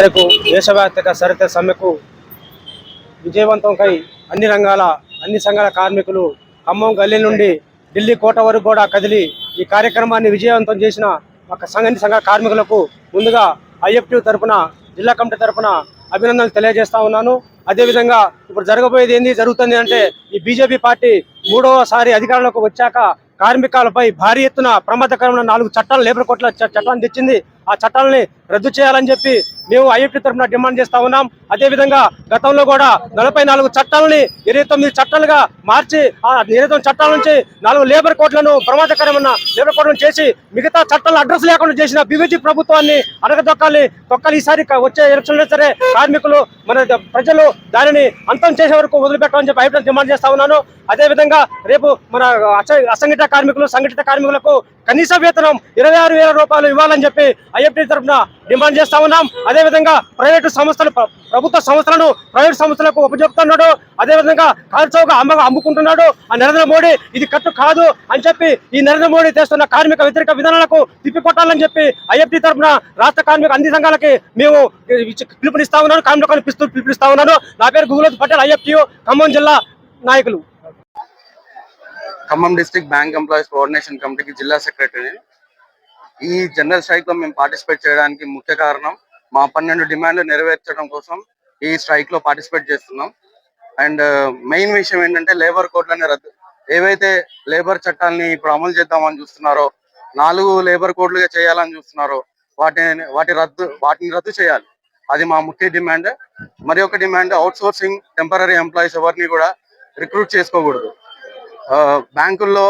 మేరకు దేశవ్యాప్తక సరిత సమ్మెకు విజయవంతంకై అన్ని రంగాల అన్ని సంఘాల కార్మికులు ఖమ్మం గల్లీ నుండి ఢిల్లీ కోట వరకు కూడా కదిలి ఈ కార్యక్రమాన్ని విజయవంతం చేసిన ఒక సంఘ సంఘ కార్మికులకు ముందుగా ఐఎఫ్టీ తరపున జిల్లా కమిటీ తరపున అభినందనలు తెలియజేస్తా ఉన్నాను. అదేవిధంగా ఇప్పుడు జరగబోయేది ఏంది జరుగుతుంది అంటే ఈ బీజేపీ పార్టీ మూడవసారి అధికారంలోకి వచ్చాక కార్మికులపై భారీ ఎత్తున ప్రమాదకరమైన నాలుగు చట్టాలు లేబర్ కోట్ల చట్టాన్ని తెచ్చింది ఆ చట్టాలని రద్దు చేయాలని చెప్పి మేము ఐఎఫ్టీ తరఫున డిమాండ్ చేస్తా ఉన్నాం. అదేవిధంగా గతంలో కూడా నలభై నాలుగు చట్టాలని ఇరవై తొమ్మిది చట్టాలుగా మార్చి ఆ ఇరవై తొమ్మిది చట్టాల నుంచి నాలుగు లేబర్ కోట్లను ప్రమాదకరమైన లేబర్ కోట్లను చేసి మిగతా చట్టాలు అడ్రస్ లేకుండా చేసిన బీజేపీ ప్రభుత్వాన్ని అడగదొక్కాలి తొక్కాలి. ఈసారి వచ్చే ఎలక్షన్లో సరే కార్మికులు మన ప్రజలు దానిని అంతం చేసే వరకు వదిలిపెట్టాలని చెప్పి ఐఎఫ్టీ డిమాండ్ చేస్తా ఉన్నాను. అదేవిధంగా రేపు మన అసంఘటిత కార్మికులు సంఘటిత కార్మికులకు కనీస వేతనం ఇరవై ఆరు వేల రూపాయలు ఇవ్వాలని చెప్పి ఐఎఫ్టీ తరఫున డిమాండ్ చేస్తా ఉన్నాం. అదేవిధంగా ప్రైవేటు సంస్థలు ప్రభుత్వ సంస్థలను ప్రైవేట్ సంస్థలకు ఉపజెప్తున్నాడు అదేవిధంగా కాల్చౌక అమ్మ అమ్ముకుంటున్నాడు. ఆ నరేంద్ర మోడీ ఇది కట్టు కాదు అని చెప్పి ఈ నరేంద్ర మోడీ చేస్తున్న కార్మిక వ్యతిరేక విధానాలకు తిప్పికొట్టాలని చెప్పి ఐఎఫ్టీ తరఫున రాష్ట్ర కార్మిక అన్ని సంఘాలకి మేము పిలుపునిస్తా ఉన్నాను. కార్మికులను పిలుపునిస్తా ఉన్నాను. నా పేరు గుగులోత్ పటేల్ ఐఎఫ్టీ ఖమ్మం జిల్లా నాయకులు. Khammam district bank employees coordination కమిటీకి జిల్లా సెక్రటరీ. ఈ జనరల్ స్ట్రైక్లో మేము పార్టిసిపేట్ చేయడానికి ముఖ్య కారణం మా పన్నెండు డిమాండ్లు నెరవేర్చడం కోసం ఈ స్ట్రైక్లో పార్టిసిపేట్ చేస్తున్నాం. అండ్ మెయిన్ విషయం ఏంటంటే లేబర్ కోడ్లని రద్దు. ఏవైతే లేబర్ చట్టాలని ఇప్పుడు అమలు చేద్దామని చూస్తున్నారో నాలుగు లేబర్ కోడ్లుగా చేయాలని చూస్తున్నారో వాటిని వాటి రద్దు వాటిని రద్దు చేయాలి. అది మా ముఖ్య డిమాండ్. మరి ఒక demand outsourcing temporary employees ఎవరిని కూడా రిక్రూట్ చేసుకోకూడదు. బ్యాంకుల్లో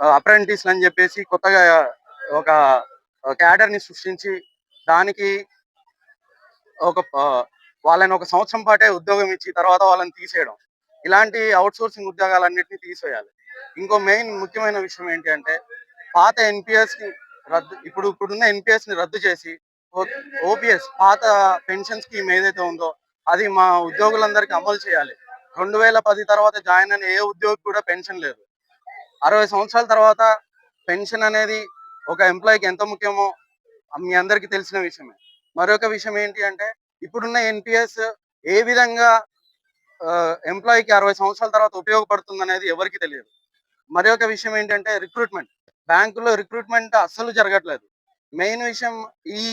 అప్రెంటిస్ అని చెప్పేసి కొత్తగా ఒక క్యాడర్ని సృష్టించి దానికి ఒక వాళ్ళని ఒక సంవత్సరం పాటే ఉద్యోగం ఇచ్చి తర్వాత వాళ్ళని తీసేయడం. ఇలాంటి అవుట్సోర్సింగ్ ఉద్యోగాలన్నింటినీ తీసేయాలి. ఇంకో మెయిన్ ముఖ్యమైన విషయం ఏంటి అంటే పాత ఎన్పిఎస్ని రద్దు ఇప్పుడు ఇప్పుడున్న ఎన్పిఎస్ని రద్దు చేసి ఓపీఎస్ పాత పెన్షన్ స్కీమ్ ఏదైతే ఉందో అది మా ఉద్యోగులందరికీ అమలు చేయాలి. రెండు వేల పది తర్వాత జాయిన్ అయిన ఏ ఉద్యోగి కూడా పెన్షన్ లేదు. అరవై సంవత్సరాల తర్వాత పెన్షన్ అనేది ఒక ఎంప్లాయీకి ఎంత ముఖ్యమో మీ అందరికీ తెలిసిన విషయమే. మరొక విషయం ఏంటి అంటే ఇప్పుడున్న ఎన్పిఎస్ ఏ విధంగా ఎంప్లాయీకి అరవై సంవత్సరాల తర్వాత ఉపయోగపడుతుంది అనేది ఎవరికి తెలియదు. మరి ఒక విషయం ఏంటంటే రిక్రూట్మెంట్ బ్యాంకులో రిక్రూట్మెంట్ అస్సలు జరగట్లేదు. మెయిన్ విషయం ఈ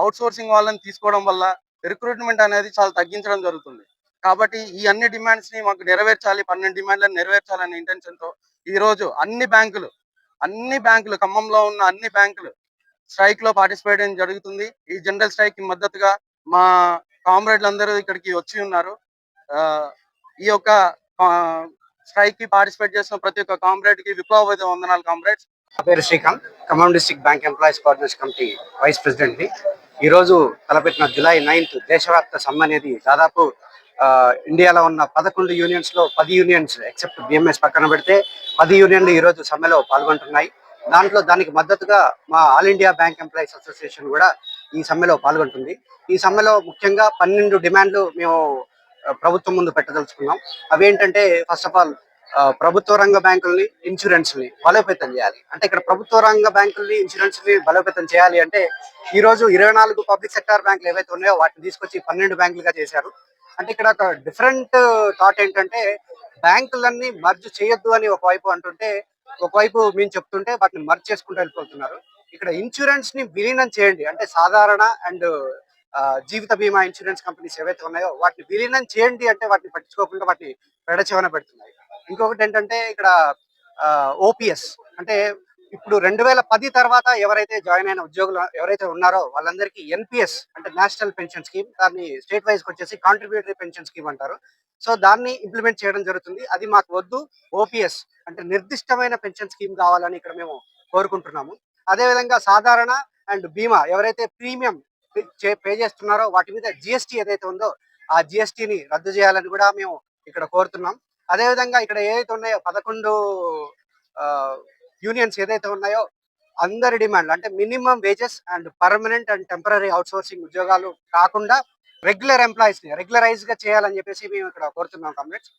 అవుట్ సోర్సింగ్ వాళ్ళని తీసుకోవడం వల్ల రిక్రూట్మెంట్ అనేది చాలా తగ్గించడం జరుగుతుంది. కాబట్టి ఈ అన్ని డిమాండ్స్ని మాకు నెరవేర్చాలి పన్నెండు డిమాండ్లను నెరవేర్చాలనే ఇంటెన్షన్తో ఈ రోజు అన్ని బ్యాంకులు అన్ని బ్యాంకులు ఖమ్మంలో ఉన్న అన్ని బ్యాంకులు స్ట్రైక్లో పార్టిసిపేట్ చేయడం జరుగుతుంది. ఈ జనరల్ స్ట్రైక్కి మద్దతుగా మా కామ్రేడ్లు అందరూ ఇక్కడికి వచ్చి ఉన్నారు. ఆ, ఈ యొక్క స్ట్రైక్కి పార్టిసిపేట్ చేసిన ప్రతి ఒక్క కామ్రేడ్కి విప్లవ వందనాలు కామ్రేడ్స్. నా పేరు Srikanth Khammam district bank employees coordination committee vice president ఈ రోజు తలపెట్టిన జులై నైన్త్ దేశవ్యాప్త సమ్మె అనేది దాదాపు ఇండియాలో ఉన్న పదకొండు యూనియన్స్లో పది యూనియన్స్ ఎక్సెప్ట్ బిఎంఎస్ పక్కన పెడితే పది యూనియన్లు ఈ రోజు సమ్మెలో పాల్గొంటున్నాయి. దాంట్లో దానికి మద్దతుగా మా all India bank employees association కూడా ఈ సమ్మెలో పాల్గొంటుంది. ఈ సమ్మెలో ముఖ్యంగా పన్నెండు డిమాండ్లు మేము ప్రభుత్వం ముందు పెట్టదలుచుకున్నాం. అవేంటంటే ఫస్ట్ ఆఫ్ ఆల్ ప్రభుత్వ రంగ బ్యాంకుల్ని ఇన్సూరెన్స్ని బలోపేతం చేయాలి. అంటే ఇక్కడ ప్రభుత్వ రంగ బ్యాంకుల్ని ఇన్సూరెన్స్ని బలోపేతం చేయాలి అంటే ఈ రోజు ఇరవై నాలుగు పబ్లిక్ సెక్టార్ బ్యాంకులు ఏవైతే ఉన్నాయో వాటిని తీసుకొచ్చి పన్నెండు బ్యాంకులుగా చేశారు. అంటే ఇక్కడ ఒక డిఫరెంట్ థాట్ ఏంటంటే బ్యాంకులన్నీ మర్జ్ చేయొద్దు అని ఒకవైపు అంటుంటే ఒకవైపు మేము చెప్తుంటే వాటిని మర్జ్ చేసుకుంటూ వెళ్ళిపోతున్నారు. ఇక్కడ ఇన్సూరెన్స్ని విలీనం చేయండి. అంటే సాధారణ అండ్ జీవిత బీమా ఇన్సూరెన్స్ కంపెనీస్ ఏవైతే ఉన్నాయో వాటిని విలీనం చేయండి అంటే వాటిని పట్టించుకోకుండా వాటిని పెడచెవన పెడుతున్నాయి. ఇంకొకటి ఏంటంటే ఇక్కడ ఓపీఎస్ అంటే ఇప్పుడు రెండు వేల పది తర్వాత ఎవరైతే జాయిన్ అయిన ఉద్యోగులు ఎవరైతే ఉన్నారో వాళ్ళందరికీ ఎన్పిఎస్ అంటే నేషనల్ పెన్షన్ స్కీమ్ దాన్ని స్టేట్ వైజ్ వచ్చేసి కాంట్రిబ్యూటరీ పెన్షన్ స్కీమ్ అంటారు. సో దాన్ని ఇంప్లిమెంట్ చేయడం జరుగుతుంది. అది మాకు వద్దు. ఓపీఎస్ అంటే నిర్దిష్టమైన పెన్షన్ స్కీమ్ కావాలని ఇక్కడ మేము కోరుకుంటున్నాము. అదేవిధంగా సాధారణ అండ్ బీమా ఎవరైతే ప్రీమియం పే చేస్తున్నారో వాటి మీద జిఎస్టీ ఏదైతే ఉందో ఆ జిఎస్టీని రద్దు చేయాలని కూడా మేము ఇక్కడ కోరుతున్నాం. అదేవిధంగా ఇక్కడ ఏదైతే ఉన్నాయో పదకొండు యూనియన్స్ ఏదైతే ఉన్నాయో అందరి డిమాండ్ అంటే minimum wages and permanent and temporary outsourcing ఉద్యోగాలు కాకుండా రెగ్యులర్ ఎంప్లాయీస్ని రెగ్యులరైజ్గా చేయాలని చెప్పేసి మేము ఇక్కడ కోరుతున్నాం కామ్రేడ్స్.